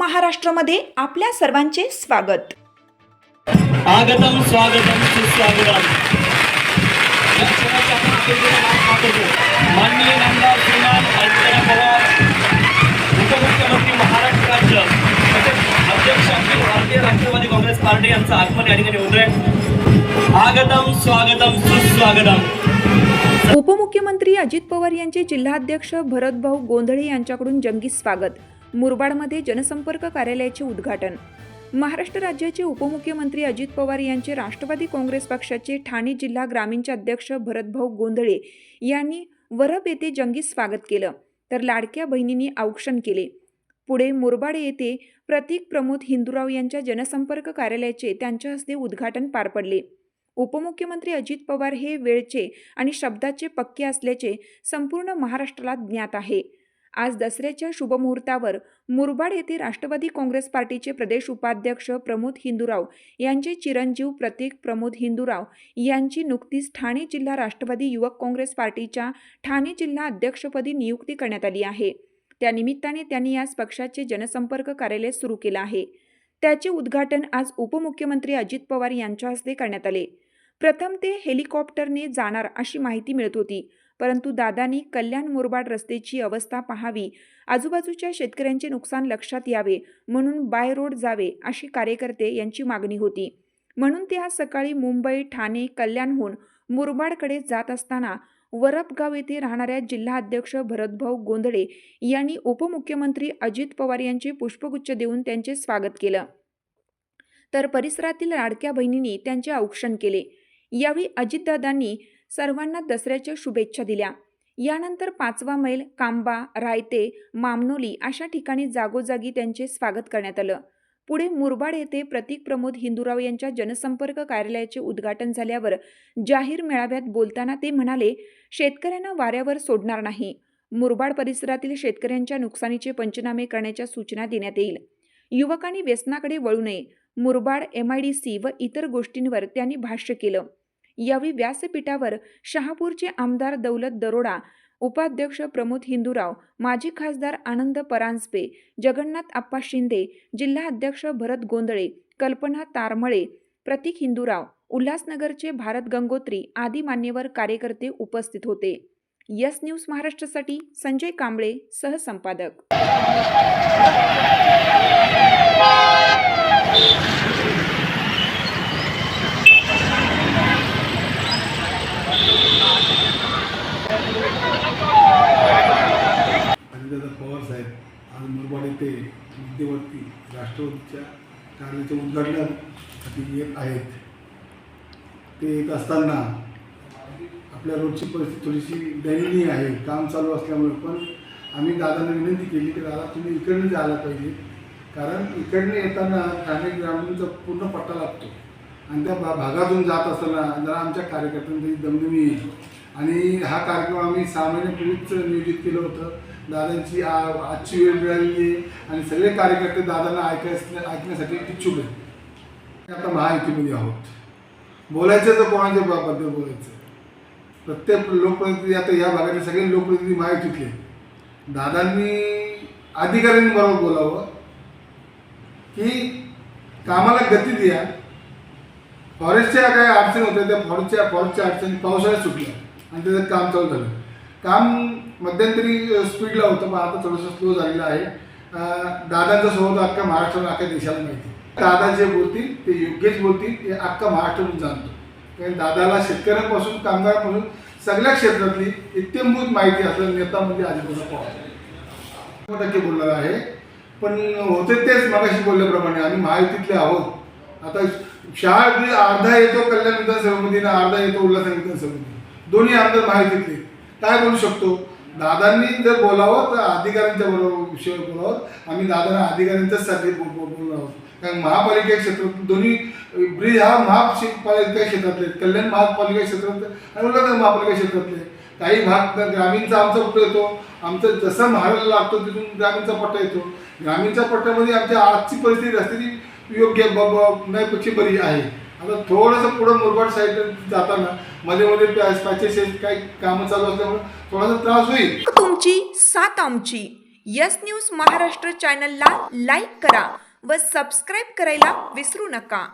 महाराष्ट्रमध्ये आपल्या सर्वांचे स्वागत. आगतम स्वागतम सुस्वागतम. माननीय नामदार श्रीमान पवार उपमुख्यमंत्री महाराष्ट्र राज्य तसेच अध्यक्ष अखिल भारतीय राष्ट्रवादी काँग्रेस पार्टी यांचं आगमन या ठिकाणी होत आहे आगतम स्वागतम सुस्वागतम. उपमुख्यमंत्री अजित पवार यांचे जिल्हाध्यक्ष भरतभाऊ गोंधळे यांच्याकडून जंगी स्वागत. मुरबाडमध्ये जनसंपर्क कार्यालयाचे उद्घाटन. महाराष्ट्र राज्याचे उपमुख्यमंत्री अजित पवार यांचे राष्ट्रवादी काँग्रेस पक्षाचे ठाणे जिल्हा ग्रामीणचे अध्यक्ष भरतभाऊ गोंधळे यांनी वरप येथे जंगी स्वागत केलं तर लाडक्या बहिणींनी औक्षण केले. पुढे मुरबाड येथे प्रतीक प्रमोद हिंदूराव यांच्या जनसंपर्क कार्यालयाचे त्यांच्या हस्ते उद्घाटन पार पडले. उपमुख्यमंत्री अजित पवार हे वेळचे आणि शब्दाचे पक्के असल्याचे संपूर्ण महाराष्ट्राला ज्ञात आहे. आज दसऱ्याच्या शुभमुहूर्तावर मुरबाड येथे राष्ट्रवादी काँग्रेस पार्टीचे प्रदेश उपाध्यक्ष प्रमोद हिंदूराव यांचे चिरंजीव प्रतीक प्रमोद हिंदूराव यांची नुकतीच ठाणे जिल्हा राष्ट्रवादी युवक काँग्रेस पार्टीच्या ठाणे जिल्हा अध्यक्षपदी नियुक्ती करण्यात आली आहे. त्यानिमित्ताने त्यांनी आज पक्षाचे जनसंपर्क कार्यालय सुरू केलं आहे. त्याचे उद्घाटन आज उपमुख्यमंत्री अजित पवार यांच्या हस्ते करण्यात आले. प्रथम ते हेलिकॉप्टरने जाणार अशी माहिती मिळत होती. परंतु दादांनी कल्याण मुरबाड रस्त्याची अवस्था पाहावी. आजूबाजूच्या शेतकऱ्यांचे नुकसान लक्षात यावे म्हणून बाय रोड जावे अशी कार्यकर्ते यांची मागणी होती. म्हणून ते आज सकाळी मुंबई ठाणे कल्याणहून मुरबाडकडे जात असताना वरपगाव येथे राहणाऱ्या जिल्हाध्यक्ष भरतभाऊ गोंधळे यांनी उपमुख्यमंत्री अजित पवार यांचे पुष्पगुच्छ देऊन त्यांचे स्वागत केलं. तर परिसरातील लाडक्या बहिणींनी त्यांचे औक्षण केले. यावेळी अजितदादांनी सर्वांना दसऱ्याच्या शुभेच्छा दिल्या. यानंतर पाचवा मैल कांबा रायते मामनोली अशा ठिकाणी जागोजागी त्यांचे स्वागत करण्यात आलं. पुढे मुरबाड येथे प्रतीक प्रमोद हिंदूराव यांच्या जनसंपर्क कार्यालयाचे उद्घाटन झाल्यावर जाहीर मेळाव्यात बोलताना ते म्हणाले शेतकऱ्यांना वाऱ्यावर सोडणार नाही. मुरबाड परिसरातील शेतकऱ्यांच्या नुकसानीचे पंचनामे करण्याच्या सूचना देण्यात येईल. युवकांनी व्यसनाकडे वळू नये. Murbad M I D C व इतर गोष्टींवर त्यांनी भाष्य केलं. यावेळी व्यासपीठावर शहापूरचे आमदार दौलत दरोडा उपाध्यक्ष प्रमोद हिंदूराव माजी खासदार आनंद परांजपे जगन्नाथ आप्पा शिंदे जिल्हा अध्यक्ष भरत गोंधळे कल्पना तारमळे प्रतीक हिंदूराव उल्हासनगरचे भारत गंगोत्री आदी मान्यवर कार्यकर्ते उपस्थित होते. यस न्यूज महाराष्ट्रासाठी संजय कांबळे सहसंपादक. आज मुरबाड येथे मध्यवर्ती राष्ट्रवादीच्या कार्याचे उद्घाटनासाठी येत आहेत. ते येत असताना आपल्या रोजची परिस्थिती थोडीशी दयनीय आहे. काम चालू असल्यामुळे पण आम्ही दादांना विनंती केली की दादा तुम्ही इकडनं जायला पाहिजे. कारण इकडनं येताना ठाणे ग्रामीणचा पूर्ण पट्टा लागतो. आणि त्या भा भागातून जात असताना जरा आमच्या कार्यकर्त्यांची दमदमी येईल. आणि हा कार्यक्रम आम्ही सहा महिन्यापूर्वीच नियोजित केलं होतं. दादांची आजची वेळ मिळाली आहे आणि सगळे कार्यकर्ते दादांना ऐकायच ऐकण्यासाठी इच्छुक आहेत. आता महायुतीमध्ये आहोत. बोलायचं तर कोणाच्या बाबद्दल बोलायचं? प्रत्येक लोकप्रतिनिधी आता या भागातले सगळे लोकप्रतिनिधी महायुतीतले आहेत. दादांनी अधिकाऱ्यांबरोबर बोलावं की कामाला गती द्या. फॉरेस्टच्या काही अडचणी होत्या त्या फॉरेस्टच्या फॉरेस्टच्या अडचणी पावसाळ्यात सुटल्या आणि त्याचं काम चालू झालं. काम मध्यंतरी स्पीडला होतं पण आता थोडंसं स्लो झालेलं आहे. दादांचा स्वभाव अख्खा अख्ख्या महाराष्ट्राला अख्ख्या देशाला माहिती. दादा जे बोलतील ते योग्यच बोलतील ते अख्खा महाराष्ट्रातून जाणतो. कारण दादाला शेतकऱ्यांपासून कामगारांपासून सगळ्या क्षेत्रातली इत्यंभूत माहिती असलेला नेता म्हणजे अजितदादा पवार टक्के बोलणार आहे. पण होते तेच मगाशी बोलल्याप्रमाणे आम्ही महायुतीतले आहोत. आता शाळा अर्धा येतो कल्याण विधानसभेमध्ये आणि अर्धा येतो उल्हासनगर विधानसभेमध्ये दोन्ही आमदार महायुतीतले. काय बोलू शकतो? दादांनी जर बोलावं तर अधिकाऱ्यांच्या बरोबर विषयावर बोलावं. आम्ही दादांना अधिकाऱ्यांच्याच साठी बोल बोल- आहोत. कारण महापालिका क्षेत्रात दोन्ही ब्रिज हा महापालिका क्षेत्रातले आहेत. कल्याण महापालिका क्षेत्रात आणि उल्हासनगर महापालिका क्षेत्रातले काही भाग तर ग्रामीणचा आमचा पट्टा येतो? आमचं जसं महाराष्ट्राला लागतो तिथून ग्रामीणचा पट्टा येतो. ग्रामीणच्या पट्ट्यामध्ये आमच्या आजची परिस्थिती असते ती योग्य ब नाही नाहीपेक्षा बरी आहे. आता थोडंसं पुढं मुरबाड साईड जाताना मध्ये मध्ये पॅचेस काही कामं चालू असल्यामुळे थोडासा त्रास होईल. तुमची सात आमची. यस न्यूज महाराष्ट्र चॅनलला लाईक करा व सबस्क्राईब करायला विसरू नका.